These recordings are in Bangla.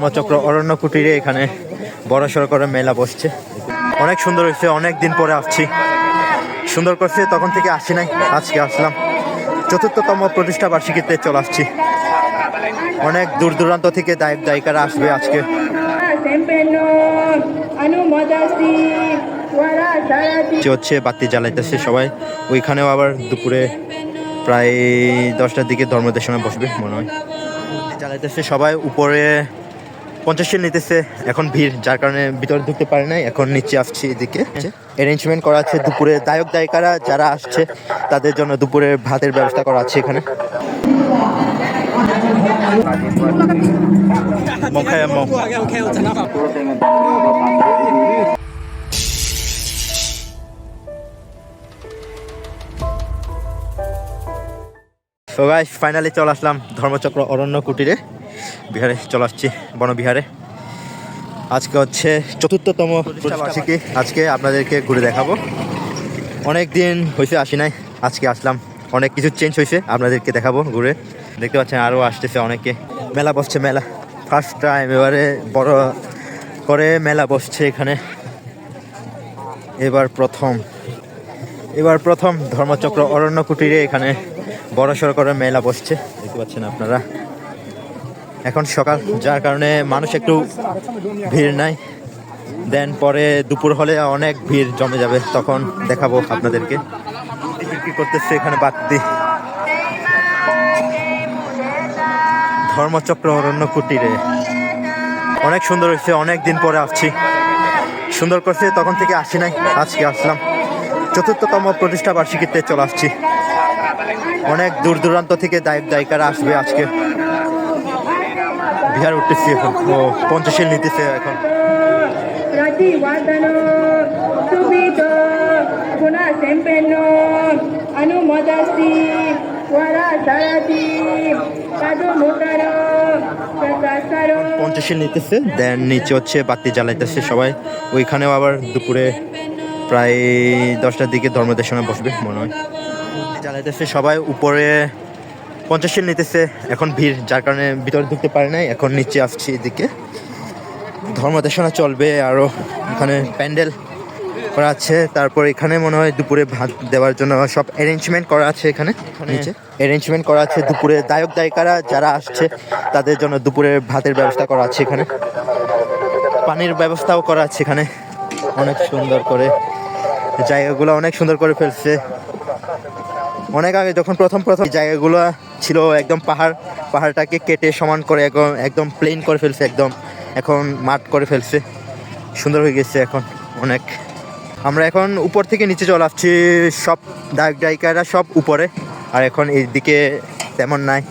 ধর্মচক্র অরণ্য কুটিরে এখানে বড় সড়ো করে মেলা বসছে। অনেক সুন্দর হয়েছে, অনেক দিন পরে আসছি। সুন্দর করছে, তখন থেকে আসি নাই, আজকে আসলাম। চতুর্থতম প্রতিষ্ঠা বার্ষিকীতে চলে আসছি। অনেক দূর দূরান্ত থেকে দায়ক দায়িকারা আসবে আজকে। হচ্ছে, বাতি জ্বালাইতেছে সবাই। ওইখানেও আবার দুপুরে প্রায় দশটার দিকে ধর্মদেশনে বসবে, মনে হয়। জ্বালাইতেছে সবাই, উপরে পঞ্চাশ শিল নিতেছে, এখন ভিড়, যার কারণে ভিতরে ঢুকতে পারে নাই, এখন নিচে আসছি এদিকে। অ্যারেঞ্জমেন্ট করা আছে দুপুরে, দায়ক দায়িকারা যারা আসছে, তাদের জন্য দুপুরে ভাতের ব্যবস্থা করা আছে এখানে। ফাইনালি চলে আসলাম ধর্মচক্র অরণ্য কুটিরে। বিহারে চলে আসছি বনবিহারে। আজকে হচ্ছে চতুর্থতম বার্ষিকী আজকে আপনাদেরকে ঘুরে দেখাবো। অনেক দিন হয়েছে আসি নাই। আজকে আসলাম। অনেক কিছু চেঞ্জ হয়েছে আপনাদেরকে দেখাবো ঘুরে। দেখতে পাচ্ছেন আরও আসতেছে অনেকে। মেলা বসছে, মেলা। ফার্স্ট টাইম এবারে বড় করে মেলা বসছে এখানে। এবার প্রথম। এবার প্রথম ধর্মচক্র অরণ্য কুটিরে এখানে বড় সড়ো করে মেলা বসছে। দেখতে পাচ্ছেন আপনারা। এখন সকাল, যার কারণে মানুষ একটু ভিড় নাই। দেন পরে দুপুর হলে অনেক ভিড় জমে যাবে, তখন দেখাবো আপনাদেরকে। কি করতেছে এখানে বাতি ধর্মচক্র অরণ্য কুটিরে অনেক সুন্দর হয়েছে, অনেক দিন পরে আসছি। সুন্দর করছে, তখন থেকে আসি নাই, আজকে আসলাম। চতুর্থতম প্রতিষ্ঠা বার্ষিকীতে চলে আসছি। অনেক দূর দূরান্ত থেকে দায়ক দায়িকারা আসবে আজকে। বিহার উঠতেছি এখন। ও পঞ্চাশিল নিতেছে এখন। satasaro পঞ্চাশিল নিতেছে দেন নিচে হচ্ছে বাতি জ্বালাইতেছে সবাই। ওইখানেও আবার দুপুরে প্রায় দশটার দিকে ধর্মদেশনে বসবে মনে হয়। জ্বালাইতেছে সবাই উপরে পঞ্চাশিল নিতেছে। এখন ভিড়, যার কারণে ভিতরে ঢুকতে পারে নাই। এখন নিচে আসছি এদিকে। ধর্মদেশনা চলবে আরও এখানে প্যান্ডেল করা আছে। তারপর এখানে মনে হয় দুপুরে ভাত দেওয়ার জন্য সব অ্যারেঞ্জমেন্ট করা আছে এখানে, নিচে। অ্যারেঞ্জমেন্ট করা আছে দুপুরে। দায়ক দায়িকারা যারা আসছে, তাদের জন্য দুপুরে ভাতের ব্যবস্থা করা আছে এখানে। পানির ব্যবস্থাও করা আছে এখানে। অনেক সুন্দর করে জায়গাগুলো অনেক সুন্দর করে ফেলছে। অনেক আগে যখন প্রথম প্রথম জায়গাগুলো ছিল একদম পাহাড়, পাহাড়টাকে কেটে সমান করে একদম একদম প্লেন করে ফেলছে একদম। এখন মাঠ করে ফেলছে। সুন্দর হয়ে গেছে এখন অনেক। আমরা এখন উপর থেকে নিচে চলে আসছি। সব দায়ক দায়িকারা সব উপরে। আর এখন এইদিকে তেমন নাই।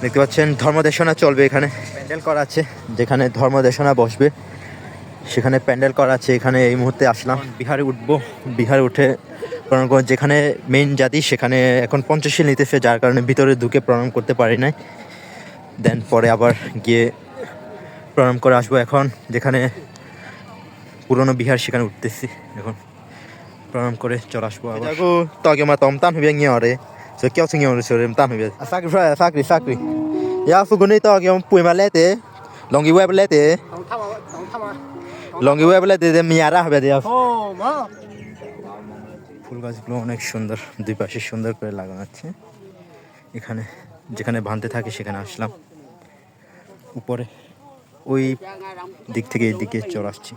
দেখতে পাচ্ছেন, ধর্মদেশনা চলবে এখানে। প্যান্ডেল করা আছে, যেখানে ধর্মদেশনা বসবে। সেখানে প্যান্ডেল করা আছে, এখানে এই মুহূর্তে আসলাম। বিহারে উঠবো। বিহারে উঠে প্রণাম করব। যেখানে মেইন জাতি সেখানে এখন পঞ্চাশিল নিতেছে যার কারণে ভিতরে ঢুকে প্রণাম করতে পারি নাই। দেন পরে আবার গিয়ে প্রণাম করে আসব এখন যেখানে পুরনো বিহার সেখানে উঠতেছি। এখন প্রণাম করে চলে আসব আবার। তগে মা তম তান হইবে গিয়ে রে। সো কেউ সঙ্গে ওরে সরে তান হইবে। সাকরি ফ্রাই সাকরি সাকরি ইয়া ফুগুনি তগে পুই মা লেতে লঙ্গি ওয়েব লেতে লঙ্গি ওয়েব লেতে দে মিয়ারা হবে দিয়া ফুল গাছগুলো অনেক সুন্দর, দুই পাশে সুন্দর করে লাগানো আছে। এখানে, যেখানে ভানতে থাকে সেখানে আসলাম। উপরে, ওই দিক থেকে এই দিকে চলে আসছি।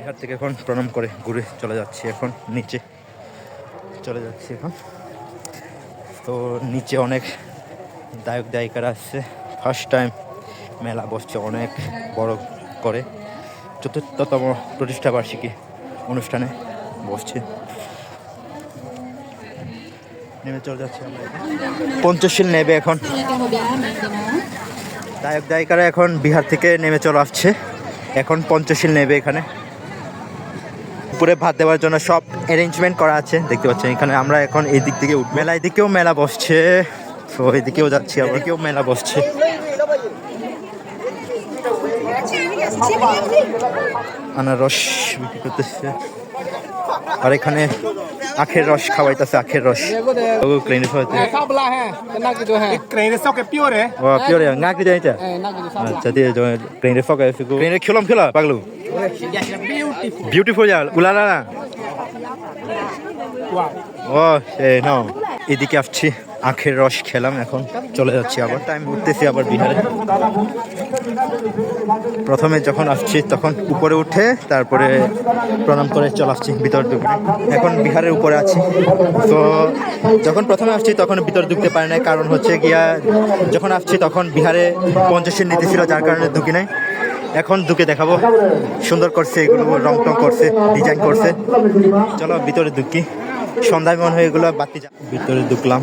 এখান থেকে এখন প্রণাম করে ঘুরে চলে যাচ্ছি এখন, নিচে চলে যাচ্ছি এখন। তো নিচে অনেক দায়ক দায়িকারা আসছে ফার্স্ট টাইম মেলা বসছে অনেক বড় করে। চতুর্থতম প্রতিষ্ঠাবার্ষিকী অনুষ্ঠানে বসছে। নেমে চলে যাচ্ছে। পঞ্চশীল নেবে এখন। দায়ক দায়িকারা এখন বিহার থেকে নেমে চলে আসছে। এখন পঞ্চশীল নেবে এখানে। উপরে ভাত দেওয়ার জন্য সব অ্যারেঞ্জমেন্ট করা আছে। দেখতে পাচ্ছেন এখানে আমরা এখন এই দিক থেকে উঠ- মেলা এদিকেও মেলা বসছে। তো এদিকেও যাচ্ছি আবার এদিকেও মেলা বসছে। আনারস বিক্রি করতেছে। আর এখানে আখের রস খাওয়াইতেছে আখের রস। ও ক্রেন পিওরে। না কি যাইতা আচ্ছা দিয়ে ক্রেন ক্রেন খেলাম খেলা পাগলু। বিউটিফুল যা উলালা না ও সে নাও। এদিকে আসছি। আখের রস খেলাম, এখন চলে যাচ্ছি আবার। টাইম উঠতেছি আবার বিহারে। প্রথমে যখন আসছি, তখন উপরে উঠে তারপরে প্রণাম করে চলে আসছি ভিতর ঢুকে এখন বিহারের উপরে আছি। তো যখন প্রথমে আসছি, তখন ভিতর ঢুকতে পারি নাই। কারণ হচ্ছে গিয়া, যখন আসছি, তখন বিহারে পঞ্চাশের নীতি ছিল, যার কারণে ঢুকি নাই। এখন ঢুকে দেখাবো। সুন্দর করছে এগুলো, রং টং করছে ডিজাইন করছে। চলো ভিতরে ঢুকি। সন্ধ্যায় মনে হয় এগুলো বাতি ভিতরে ঢুকলাম।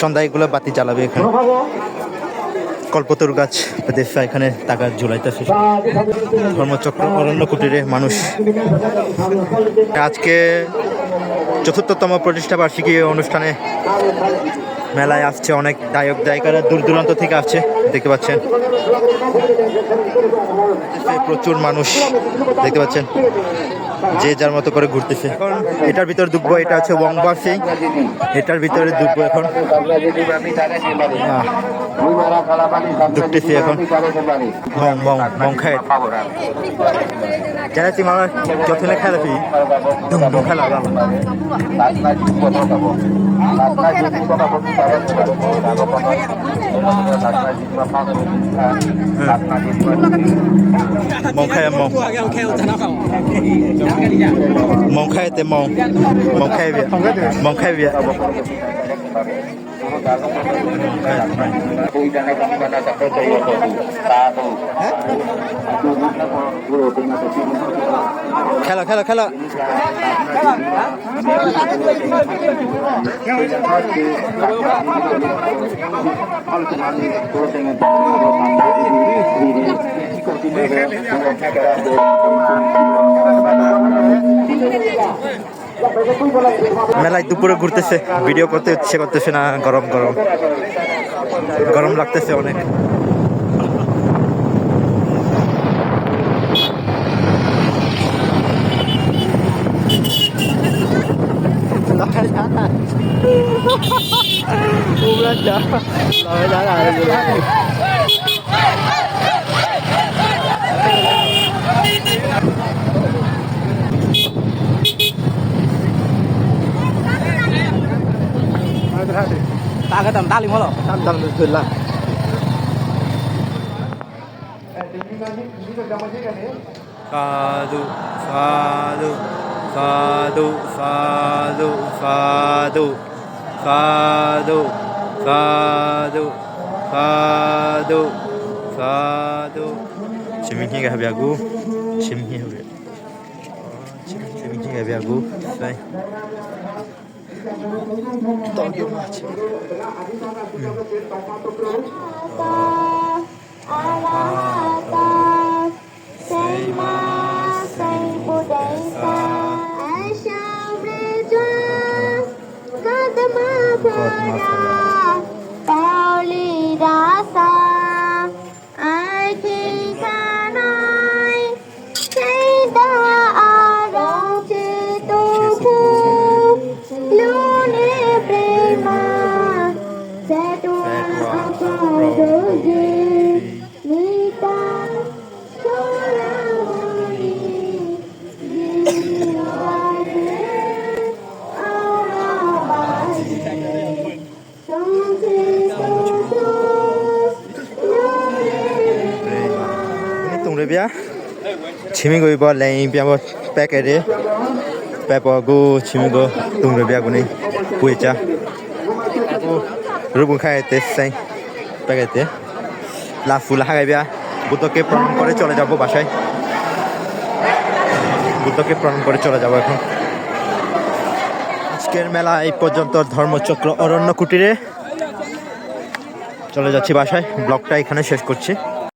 সন্ধ্যায় এগুলো বাতি জ্বালাবে এখানে। কল্পতরু গাছ দেখছে এখানে টাকা ঝুলাইতেছে। ধর্মচক্র অরণ্য কুটিরে মানুষ। আজকে চতুর্থতম প্রতিষ্ঠা বার্ষিকী অনুষ্ঠানে মেলায় আসছে অনেক গায়ক গায়িকারা দূর দূরান্ত থেকে আসছে, দেখতে পাচ্ছেন। প্রচুর মানুষ দেখতে পাচ্ছেন। যে যার মতো করে ঘুরতেছে। এখন এটার ভিতরে ডুববো এটা হচ্ছে বংবা সিং এটার ভিতরে ডুববো এখন। ডুবতেছি এখন। বং বং বং খায় mong mong khai te mong mong khai việt mong khai việt খেলা খেলা খেলা মেলায় দুপুরে ঘুরতেছে। ভিডিও করতে ইচ্ছে করতেছে না গরম গরম। গরম লাগতেছে অনেক। తాగటం తాలి మొదలు తాలి సాధు సాధు సాధు సాధు సాధు సాధు సాధు సాధు సాధు చిమికి గాబ్యాగు చిమికి చిమికి గాబ్యాగు bye Thank you much. God, my ပြချင်းမင်းကိုပေါ်လိုင်းပြပေါ်ပက်ကရဲပက်ပေါ်ကိုချင်းမင်းကိုတုံရပြကနေပွေချအခုရဘုန်ခိုင်တဲ့ဆိုင်ပက်ကတဲ့လာဖူလာခိုင်ပြ বুদ্ধকে প্রণাম করে চলে যাব বাসায় বুদ্ধকে প্রণাম করে চলে যাব এখন আজকের মেলা এই পর্যন্ত ধর্মচক্র অরণ্য কুটিরে চলে যাচ্ছি বাসায় ব্লগটা এখানে শেষ করছি